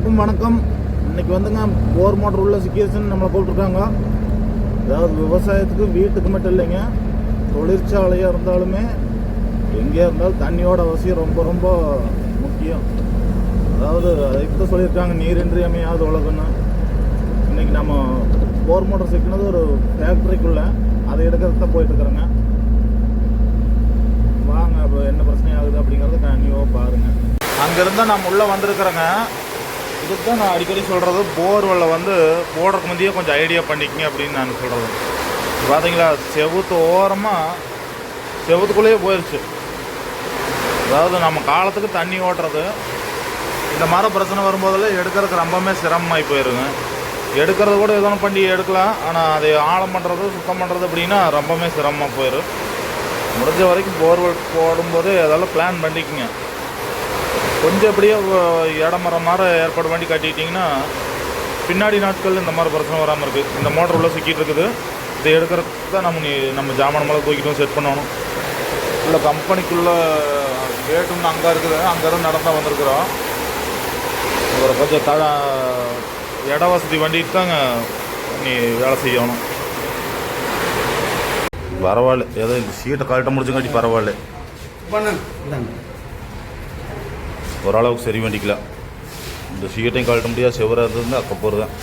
அனைவருக்கும் வணக்கம். இன்னைக்கு வந்துங்க போர் மோட்டர் உள்ள சுச்சுவேஷன் நம்மளை கூப்பிட்டுருக்காங்க அதாவது விவசாயத்துக்கு வீட்டுக்கு மட்டும் இல்லைங்க தொழிற்சாலையாக இருந்தாலுமே எங்கேயா இருந்தாலும் தண்ணியோட அவசியம் ரொம்ப ரொம்ப முக்கியம். அதாவது அதுக்கு தான் சொல்லியிருக்காங்க நீரின்றி அமையாது உலகம்னு. இன்னைக்கு நம்ம போர் மோட்டர் சிக்கினது ஒரு ஃபேக்ட்ரிக்குள்ள அதை எடுக்கிறதுக்கு தான் போயிட்டுருக்குறேங்க. வாங்க அப்போ என்ன பிரச்சனை ஆகுது அப்படிங்கிறத கண்டிப்பாக பாருங்கள் அங்கேருந்து நம்ம உள்ளே வந்திருக்கிறேங்க. இதுக்கு தான் நான் அடிக்கடி சொல்கிறது போர்வெல்ல வந்து போடுறதுக்கு முந்தையே கொஞ்சம் ஐடியா பண்ணிக்கங்க அப்படின்னு நான் சொல்கிறது பார்த்தீங்களா செவுத்து ஓரமாக செவுத்துக்குள்ளேயே போயிடுச்சு அதாவது நம்ம காலத்துக்கு தண்ணி ஓட்டுறது இந்த மாதிரி பிரச்சனை வரும்போதெல்லாம் எடுக்கிறதுக்கு ரொம்பவுமே சிரமமாகி போயிருங்க. எடுக்கிறது கூட எதோ ஒன்று பண்ணி எடுக்கலாம். ஆனால் அதை ஆழம் பண்ணுறது சுத்தம் பண்ணுறது அப்படின்னா ரொம்பவுமே சிரமமாக போயிடும் முடிஞ்ச வரைக்கும் போர்வெல் போடும்போது அதெல்லாம் பிளான் பண்ணிக்கங்க. கொஞ்சம் அப்படியே இடம் மரம் மாதிரி ஏற்பாடு பண்ணி கட்டிக்கிட்டிங்கன்னா பின்னாடி நாட்கள் இந்த மாதிரி பிரச்சனை வராமல் இருக்குது இந்த மோட்டர் உள்ளே சிக்கிட்டு இருக்குது. இதை எடுக்கிறதுக்கு தான் நம்ம நீ- நம்ம ஜாமான் மேலே தூக்கிட்டும் செட் பண்ணணும். உள்ள கம்பெனிக்குள்ளே கேட்டும் அங்கே இருக்குது. அங்கேருந்து நடந்தால் வந்திருக்கிறோம். ஒரு கொஞ்சம் த இட வசதி வண்டிட்டு தாங்க நீ வேலை செய்யணும். பரவாயில்ல. ஏதோ இந்த சீட்டை கழட்ட முடிச்சுங்காட்டி பரவாயில்ல. பண்ணு. ஓரளவுக்கு சரி பண்ணிக்கலாம் இந்த சீட்டையும் கழட்ட முடியாது. செவராக இருந்தால் அக்க போகிறது தான்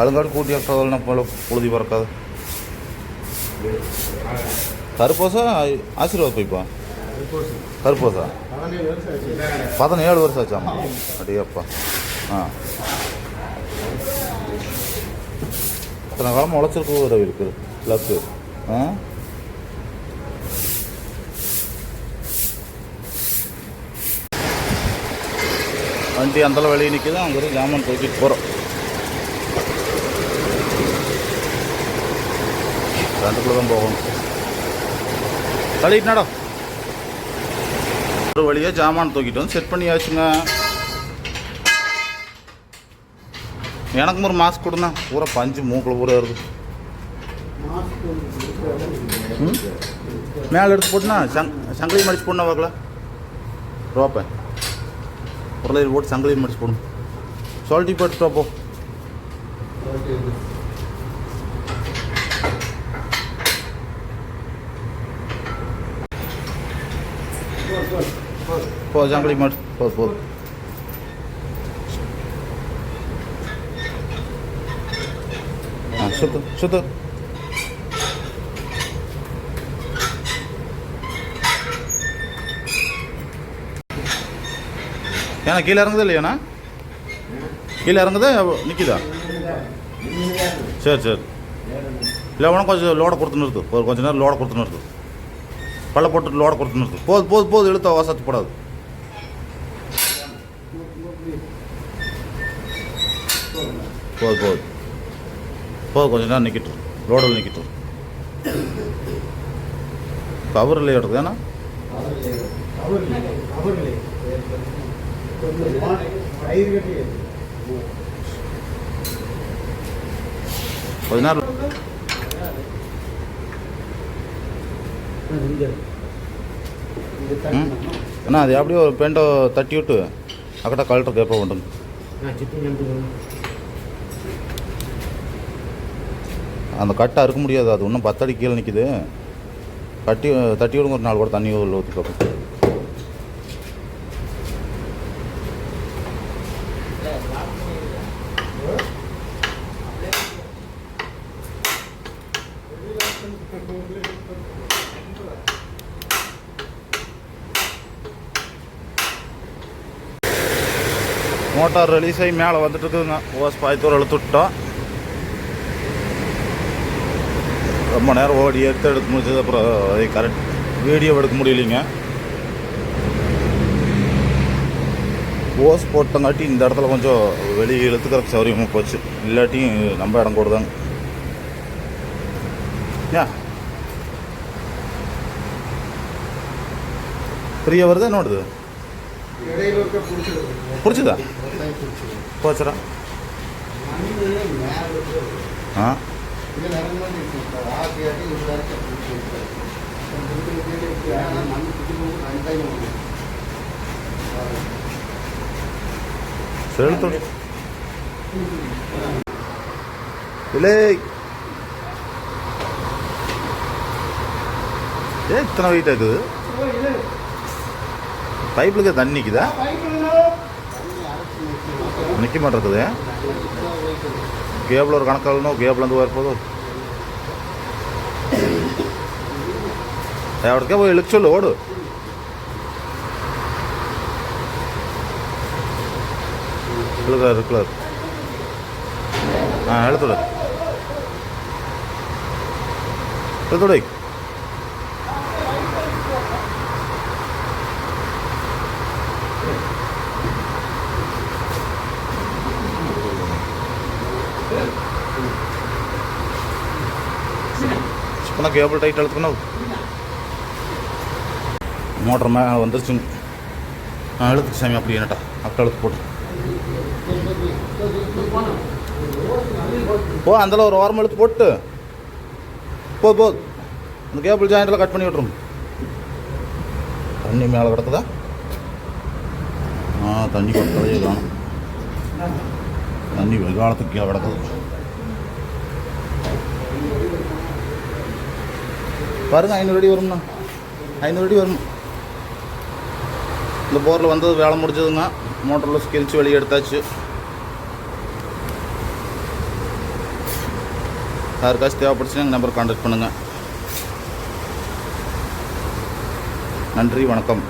அழுங்காடு கூட்டி வைக்கிறதெல்லாம் போல புழுதி பறக்காது? கருப்போசா? ஆசீர்வாத் போய்ப்பா. கருப்போசா? பதினேழு வருஷம் ஆச்சு ஆச்சாமா? அடியப்பா. ஆ. இத்தனை காலம் உழைச்சிருக்கு ஒரு இருக்குது. லக்கு. ஆ? வண்டி அந்தளவு வெளியே நிற்கிது அங்கே ஒரு ஜாமான் தூக்கிட்டு போகிறோம் ரெண்டுக்குள்ள தான் போகணும். தள்ளிட்டு நடம் ஒரு வழியாக ஜாமான் தூக்கிட்டு வந்து செட் பண்ணியாச்சுங்க. எனக்கும் ஒரு மாஸ்க் கொடுண்ணா. பூரா பஞ்சு மூக்கில் பூரா வருது. ம்? மேலே எடுத்து போட்டுனா சங் சங்கிலி மடிச்சு போடணும் பார்க்கல ரோப்பை உருளையில் போட்டு சங்கிலி மடிச்சு போடணும் சொல்லிட்டு போட்டு ரோப்போ போ. சங்கிலி மடி போ போதும் ஆ சுத்து சுத்து ஏன்னா கீழே இறங்குதா இல்லையாண்ணா கீழே இறங்குதா நிற்கிதா சரி சரி இல்லை உனக்கு கொஞ்சம் லோடை கொடுத்து நிறுத்து ஒரு கொஞ்ச நேரம் லோடை கொடுத்து நிறுத்து பள்ள போட்டு லோடை கொடுத்து நிறுத்து போது போது போது இழுத்த வசத்து போடாது போது போது போது கொஞ்ச நேரம் நிற்கிட்டு லோடில் நிற்கிட்டு கவர் இல்லையா எடுக்குது. ஏன்னா? கொஞ்ச நேரம். அண்ணா அது அப்படியே ஒரு பெண்டை தட்டி விட்டு அக்கட்ட கலெக்டர் கேட்ப வேண்டும் அந்த கட்டை அறுக்க முடியாது. அது இன்னும் பத்தடி கீழே நிற்கிது கட்டி தட்டி விடுங்க ஒரு நாலு கூட தண்ணி உள்ள ஊற்றி மோட்டார் ரிலீஸ் ஆகி மேலே வந்துட்டு இருக்குதுங்க. ஓஸ் பாய்த்தூர் இழுத்து ரொம்ப நேரம் ஓடி எடுத்து எடுக்க முடிஞ்சது அப்புறம் அதை கரெக்ட் வீடியோ எடுக்க முடியலைங்க. ஓஸ் போட்டங்காட்டி இந்த இடத்துல கொஞ்சம் வெளியே இழுத்துக்கிறதுக்கு சௌரியமாக போச்சு. இல்லாட்டியும் நம்ம இடம் கூடதாங்க ஏன் ஃப்ரீயாக வருதா என்னோடது பிடிச்சதா. போச்சுடா. ஆ? இது நடந்து இருக்கு ஆசையாட்டி இது வரைக்கும் பிடிச்சி இருக்கு நம்ம பிடிக்கும் ரெண்டாயிரம் செலுத்து இல்லை ஏன் இத்தனை வெயிட் இருக்குது பைப்புக்கு தண்ணி நிற்குதா நிற்க மாட்டேங்குது கேபிள் ஒரு கணக்காகணும் கேபிள் வந்து வரப்போதோ எவ்வளோக்கே போய் இழுக்க சொல்லு ஓடு. இழுக்கிறார் இருக்கிறார் ஆ கேபிள் டைட் எடுத்துக்கணும் மோட்டர் மேலே வந்துருச்சு. ஆ எழுத்துக்கு சாமி அப்படி என்னட்டா அப்படி எழுத்து போட்டு போ அதில் ஒரு ஓரம் எடுத்து போட்டு. போ போ. அந்த கேபிள் ஜாயிண்டில் கட் பண்ணி விட்ருங்க தண்ணி மேலே கிடக்குதா? ஆ தண்ணி கிடக்கவே காணும் தண்ணி வெகாலத்துக்கு கீழே கிடக்குது. பாருங்க ஐநூறு அடி வரும்ண்ணா. ஐநூறு அடி வரும். இந்த போரில் வந்தது வேலை முடிஞ்சதுங்க மோட்டரில் ஸ்கிரிச்சு வெளியே எடுத்தாச்சு. யாருக்காச்சும் தேவைப்படுச்சுன்னா எங்கள் நம்பர் கான்டாக்ட் பண்ணுங்கள் நன்றி வணக்கம்.